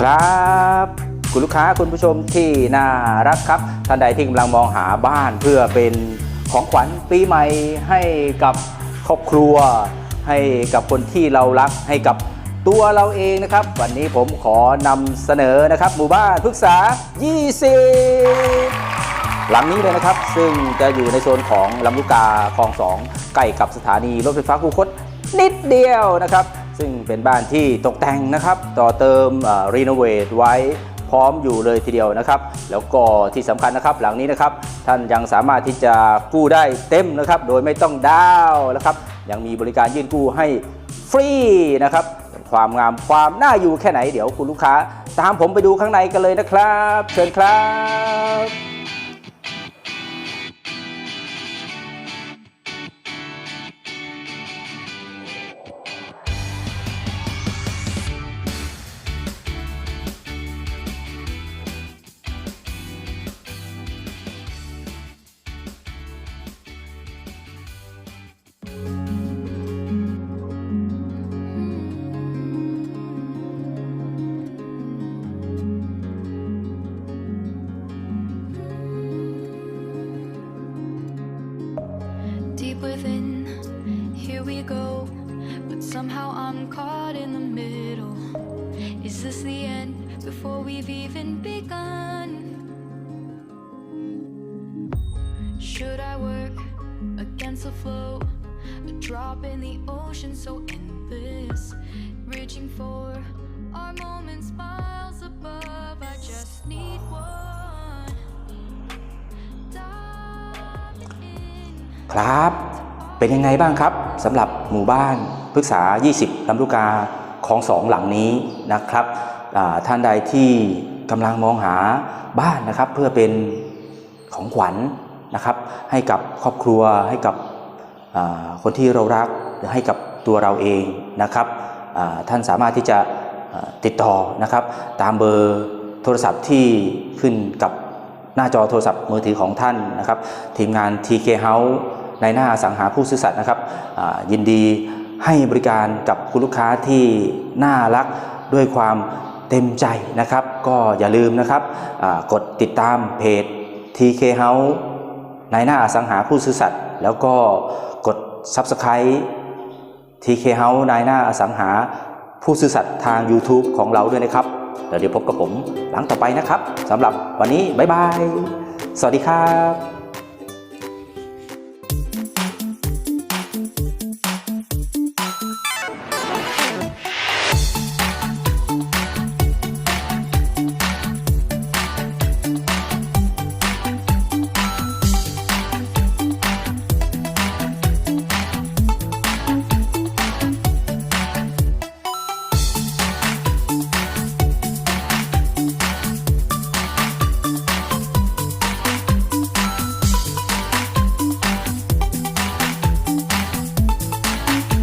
ครับคุณลูกค้าคุณผู้ชมที่น่ารักครับ ท่านใดที่กำลังมองหาบ้านเพื่อเป็นของขวัญปีใหม่ให้กับครอบครัว ให้กับคนที่เรารักให้กับตัวเราเองนะครับ วันนี้ผมขอนำเสนอนะครับ หมู่บ้านพฤกษา 20 หลังนี้เลยนะครับ ซึ่งจะอยู่ในโซนของลำลูกกาคลองสองใกล้กับสถานีรถไฟฟ้าคูคตนิดเดียวนะครับ ซึ่งเป็นบ้านที่ตกแต่งนะครับ ต่อเติมรีโนเวทไว้พร้อมอยู่เลยทีเดียวนะครับ แล้วก็ที่สำคัญนะครับหลังนี้นะครับ ท่านยังสามารถที่จะกู้ได้เต็มนะครับ โดยไม่ต้องดาวน์นะครับ ยังมีบริการยื่นกู้ให้ฟรีนะครับความงามความน่าอยู่แค่ไหนเดี๋ยวคุณลูกค้า ตามผมไปดูข้างในกันเลยนะครับ เชิญครับ within, here we go. But somehow I'm caught in the middle. Is this the end before we've even begun? Should I work against the flow? A drop in the ocean so endless. Reaching for ครับ เป็นยังไงบ้างครับสำหรับหมู่บ้านพฤกษา 20ลำลูกกาของสองหลังนี้นะครับท่านใดที่กำลังมองหาบ้านนะครับ เพื่อเป็นของขวัญนะครับ ให้กับครอบครัวให้กับคนที่เรารักหรือให้กับตัวเราเองนะครับท่านสามารถที่จะติดต่อนะครับ ตามเบอร์โทรศัพท์ที่ขึ้นกับ หน้าจอโทรศัพท์มือถือของท่านนะครับ ทีมงาน TK House ในหน้าอสังหาผู้ซื่อสัตย์นะครับยินดีให้บริการกับคุณลูกค้าที่น่ารักด้วยความเต็มใจนะครับ ก็อย่าลืมนะครับกดติดตามเพจ TK House ในหน้าอสังหาผู้ซื่อสัตย์แล้วก็กด Subscribe TK House ในหน้าอสังหาผู้ซื่อสัตย์ทาง YouTube ของเราด้วยนะครับ แล้วเดี๋ยวพบกับผมหลังต่อไปนะครับสำหรับวันนี้บ๊ายบาย สวัสดีครับ